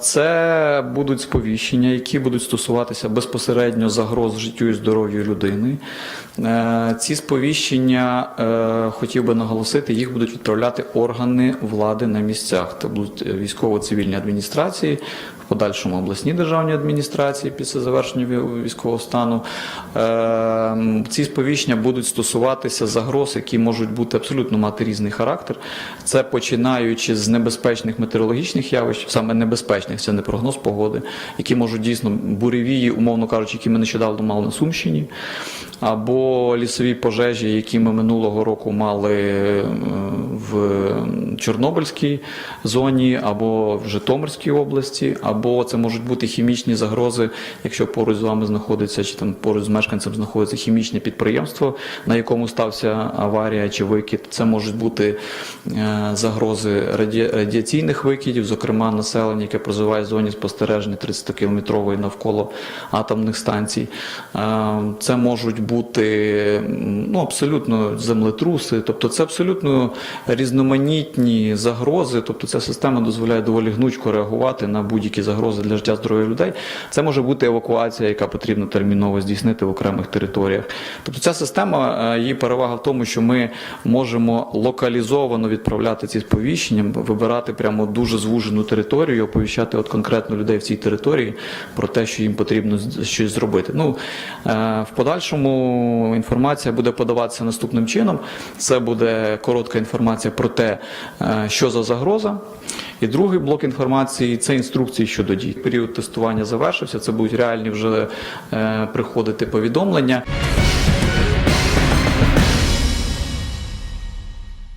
Це будуть сповіщення, які будуть стосуватися безпосередньо загроз життю і здоров'ю людини. Е, Ці сповіщення е, хотів би наголосити, їх будуть відправляти органи влади на місцях. Це будуть військово-цивільні адміністрації, в подальшому обласні державні адміністрації після завершення військового стану. Е, Ці сповіщення будуть стосуватися загроз, які можуть бути абсолютно мати різний характер. Це починаючи з небезпечних метеорологічних явищ, саме небезпечних, це не прогноз погоди, які можуть дійсно буревії, умовно кажучи, які ми нещодавно мали на Сумщині, або лісові пожежі, які ми минулого року мали е, в Чорнобильській зоні, або в Житомирській області, або це можуть бути хімічні загрози, якщо поруч з вами знаходиться чи там поруч з мешканцем знаходиться хімічне підприємство, на якому стався аварія чи викид. Це можуть бути е, загрози раді- радіаційних викидів, зокрема населення, яке проживає в зоні спостереження 30-кілометрової навколо атомних станцій. Е, Це можуть бути ну, абсолютно землетруси, тобто це абсолютно різноманітні загрози. Тобто ця система дозволяє доволі гнучко реагувати на будь-які загрози для життя здоров'я людей. Це може бути евакуація, яка потрібно терміново здійснити в окремих територіях. Тобто ця система, е, її перевага в тому, що ми можемо локалізовано відправляти ці сповіщення, вибирати прямо дуже звужену територію, і оповіщати от конкретно людей в цій території про те, що їм потрібно щось зробити. Ну е, в подальшому інформація буде подаватися наступним чином. Це буде коротка інформація про те, е, що за загроза. І другий блок інформації це інструкції щодо дій. Період тестування завершився. Це будуть реальні вже е, приходити повідомлення.